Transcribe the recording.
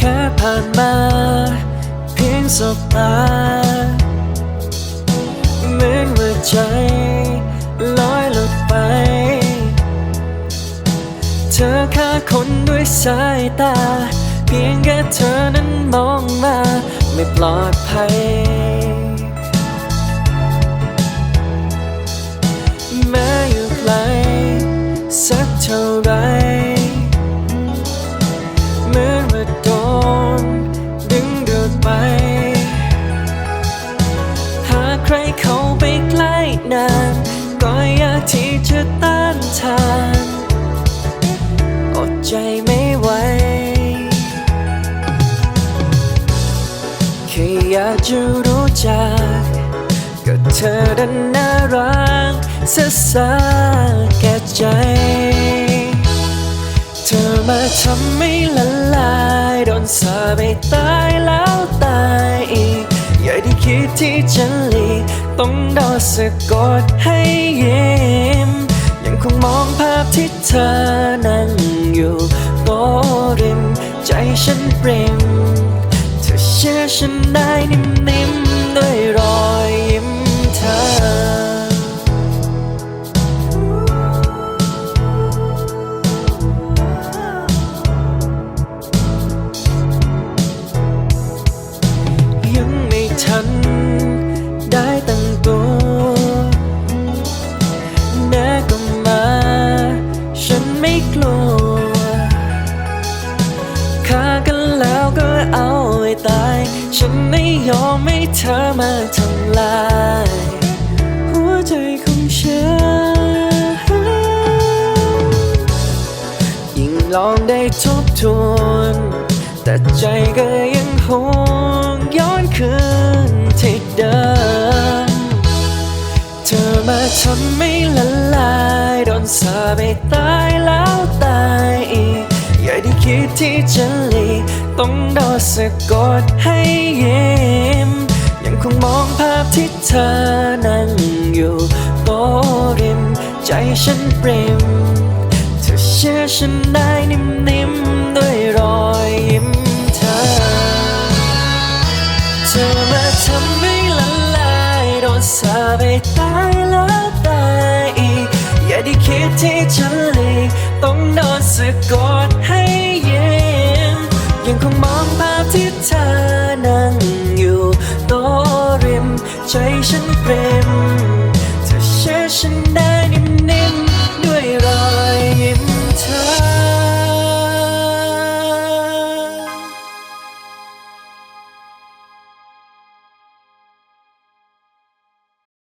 ค่ผ่านมา เพียงสบตาเหมือนว่าใจลอยหลุดไป เธอฆ่าคนด้วยสายตา เพียงแค่เธอนั้นมองมา ไม่ปลอดภัย แม้อยู่ไกลสักเท่าไรากจะรู้จัก ก็เธอดันน่ารักเสียสาแก่ใจ เธอมาทำไม่ละลายโดนสาไปตายแล้วตายอีก อย่าได้คิดที่จะหลีกต้องดนสะกดให้ยิ้มยังคงมองภาพที่เธอนั่งอยู่โตริมใจฉันเปร่ง เชื่อฉันได้นิ่มๆด้วยรอยยิ้มเธอ ยังไม่ทันได้ตั้งตัวแน่ก็มา ฉันไม่กลัวฆ่ากันแล้วก็เอา ว้ตาย ฉันไม่ยอมให้เธอมาทำลาย หัวใจของฉัน ยิ่งลองได้ทบทวน แต่ใจก็ยังหวงย้อนคืนที่เดิม เธอมาทำไม่ละลายโดนสาไปตายแล้ว ได้คิดที่จะหลีกต้องโดนสะกดให้เยิ้มยังคงมองภาพที่เธอนั่งอยู่โต๊ะริม ใจฉันเปร่มเธอเชื่อฉันได้นิ่มๆด้วยรอยยิ้มเธอ เธอมาทำให้ละลายโดนสาไปตายแล้วตายอีกอย่าได้คิดที่จะหลีกต้องโดนสะกดให้ังคงมองภาพที่เธอนั่งอยู่โตริม ใจฉันเปรมเธอเชื่อฉันได้